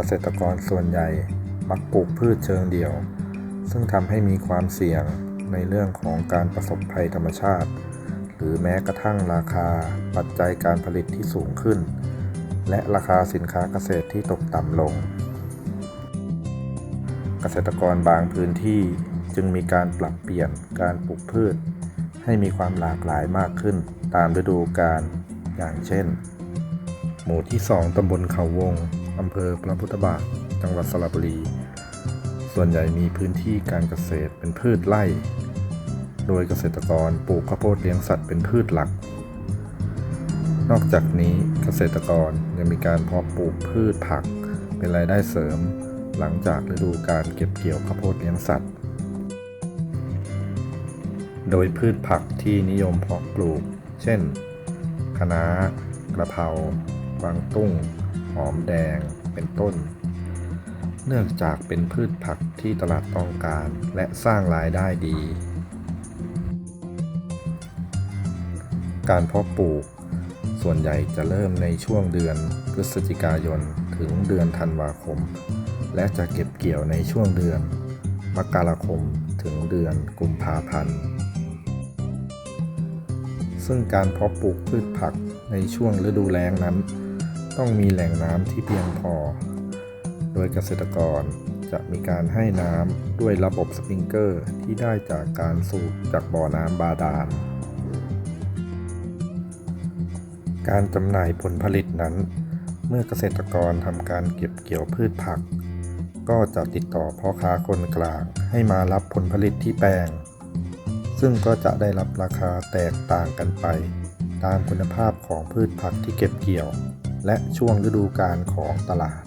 เกษตรกรส่วนใหญ่มักปลูกพืชเชิงเดี่ยว ซึ่งทำให้มีความเสี่ยงในเรื่องของการประสบภัยธรรมชาติ หรือแม้กระทั่งราคาปัจจัยการผลิตที่สูงขึ้น และราคาสินค้าเกษตรที่ตกต่ำลง เกษตรกรบางพื้นที่จึงมีการปรับเปลี่ยนการปลูกพืช ให้มีความหลากหลายมากขึ้นตามฤดูกาลอย่างเช่น หมู่ที่ 2ตำบลเขาวง อำเภอพระพุทธบาท จังหวัดสระบุรี ส่วนใหญ่มีพื้นที่การเกษตรเป็นพืชไร่ โดยเกษตรกรปลูกข้าวโพดเลี้ยงสัตว์เป็นพืชหลัก นอกจากนี้เกษตรกรยังมีการเพาะปลูกพืชผักเป็นรายได้เสริม หลังจากฤดูการเก็บเกี่ยวข้าวโพดเลี้ยงสัตว์ โดยพืชผักที่นิยมเพาะปลูก เช่นคะน้ากระเพรากวางตุ้งหอมแดง เป็นต้น เนื่องจากเป็นพืชผักที่ตลาดต้องการและสร้างรายได้ดี การเพาะปลูก ส่วนใหญ่จะเริ่มในช่วงเดือนพฤศจิกายนถึงเดือนธันวาคม และจะเก็บเกี่ยวในช่วงเดือน มกราคมถึงเดือนกุมภาพันธ์ซึ่งการเพาะปลูกพืชผักในช่วงฤดูแล้งนั้น ต้องมีแหล่งน้ำที่เพียงพอ โดยเกษตรกรจะมีการให้น้ำด้วยระบบสปริงเกอร์ที่ได้จากการสูบจากบ่อน้ำบาดาล การจำหน่ายผลผลิตนั้น เมื่อเกษตรกรทำการเก็บเกี่ยวพืชผัก ก็จะติดต่อพ่อค้าคนกลางให้มารับผลผลิตที่แปลง ซึ่งก็จะได้รับราคาแตกต่างกันไป ตามคุณภาพของพืชผักที่เก็บเกี่ยว และช่วงฤดูกาลของตลาด